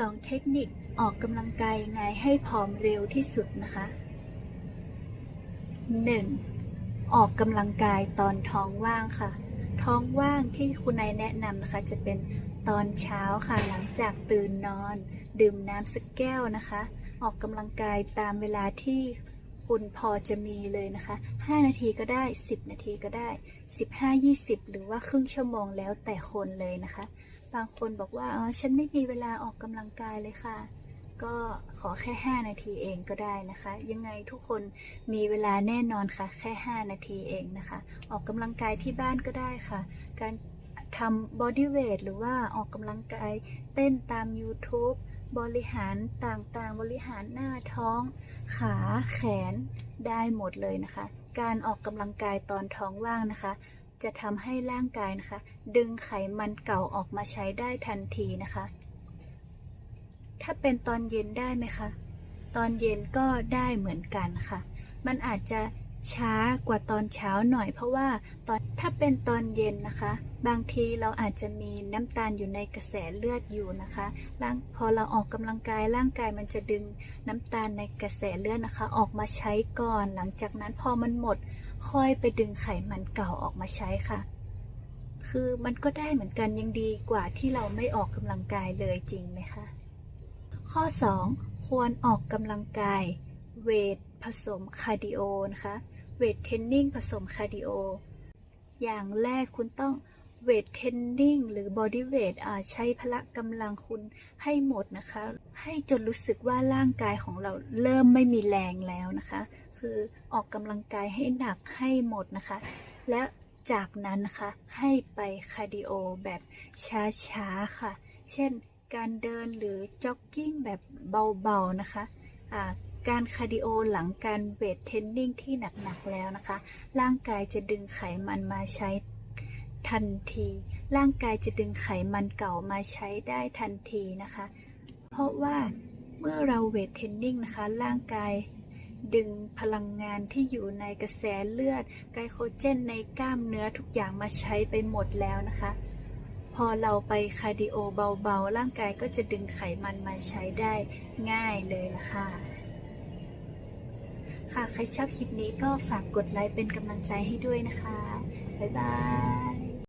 2 เทคนิคออกกำลังกายยังไงให้ผอมเร็วที่สุดนะคะ 1. ออกกำลังกายตอนท้องว่างค่ะ ท้องว่างที่คุณนายแนะนำนะคะจะเป็นตอนเช้าค่ะหลังจากตื่นนอน ดื่มน้ำสักแก้วนะคะ ออกกำลังกายตามเวลาที่คุณพอจะมีเลยนะคะ 5 นาทีก็ได้ 10 นาทีก็ได้ 15-20 หรือว่าครึ่งชั่วโมงแล้วแต่คนเลยนะคะ บางคนบอกว่าอ๋อฉันไม่มีเวลาออกกำลังกายเลยค่ะ ก็ขอแค่ 5 นาทีเองก็ได้นะคะ ยังไงทุกคนมีเวลาแน่นอนค่ะ แค่ 5 นาทีเองนะคะ ออกกำลังกายที่บ้านก็ได้ค่ะ การทำบอดี้เวทหรือว่าออกกำลังกายเต้นตาม YouTube บริหารต่างๆ บริหารหน้าท้อง ขาแขนได้หมดเลยนะคะ การออกกำลังกายตอนท้องว่างนะคะ จะทำให้ร่างกายนะคะ ดึงไขมันเก่าออกมาใช้ได้ทันทีนะคะ ถ้าเป็นตอนเย็นได้ไหมคะ ตอนเย็นก็ได้เหมือนกันค่ะ มันอาจจะ ช้ากว่าตอนเช้าหน่อย เพราะว่าตอนถ้าเป็นตอนเย็นนะคะ บางทีเราอาจจะมีน้ำตาลอยู่ในกระแสเลือดอยู่นะคะร่างพอเราออกกำลังกายร่างกายมันจะดึงน้ำตาลในกระแสเลือดนะคะ ออกมาใช้ก่อน หลังจากนั้นพอมันหมด ค่อยไปดึงไขมันเก่าออกมาใช้ค่ะ คือมันก็ได้เหมือนกันยังดีกว่าที่เราไม่ออกกำลังกายเลยจริงไหมคะข้อ 2 ควรออกกำลังกายเวท ผสมคาร์ดิโอนะคะเวทเทรนนิ่งผสมคาร์ดิโออย่างแรกคุณต้องเวทเทรนนิ่งหรือบอดี้เวทใช้พละกำลังคุณให้หมดนะคะ ให้จนรู้สึกว่าร่างกายของเราเริ่มไม่มีแรงแล้วนะคะ คือออกกำลังกายให้หนักให้หมดนะคะ และจากนั้นนะคะให้ไปคาร์ดิโอแบบช้าๆค่ะ เช่นการเดินหรือจ็อกกิ้งแบบเบาๆนะคะะ การคาร์ดิโอหลังการเวทเทรนนิ่งที่หนักๆแล้วนะคะ ร่างกายจะดึงไขมันมาใช้ทันที ร่างกายจะดึงไขมันเก่ามาใช้ได้ทันทีนะคะ เพราะว่าเมื่อเราเวทเทรนนิ่งนะคะ ร่างกายดึงพลังงานที่อยู่ในกระแสเลือด ไกลโคเจนในกล้ามเนื้อทุกอย่างมาใช้ไปหมดแล้วนะคะ พอเราไปคาร์ดิโอเบาๆ ร่างกายก็จะดึงไขมันมาใช้ได้ง่ายเลยล่ะค่ะ ค่ะ ใครชอบคลิปนี้ก็ฝากกดไลค์เป็นกำลังใจให้ด้วยนะคะ บ๊ายบาย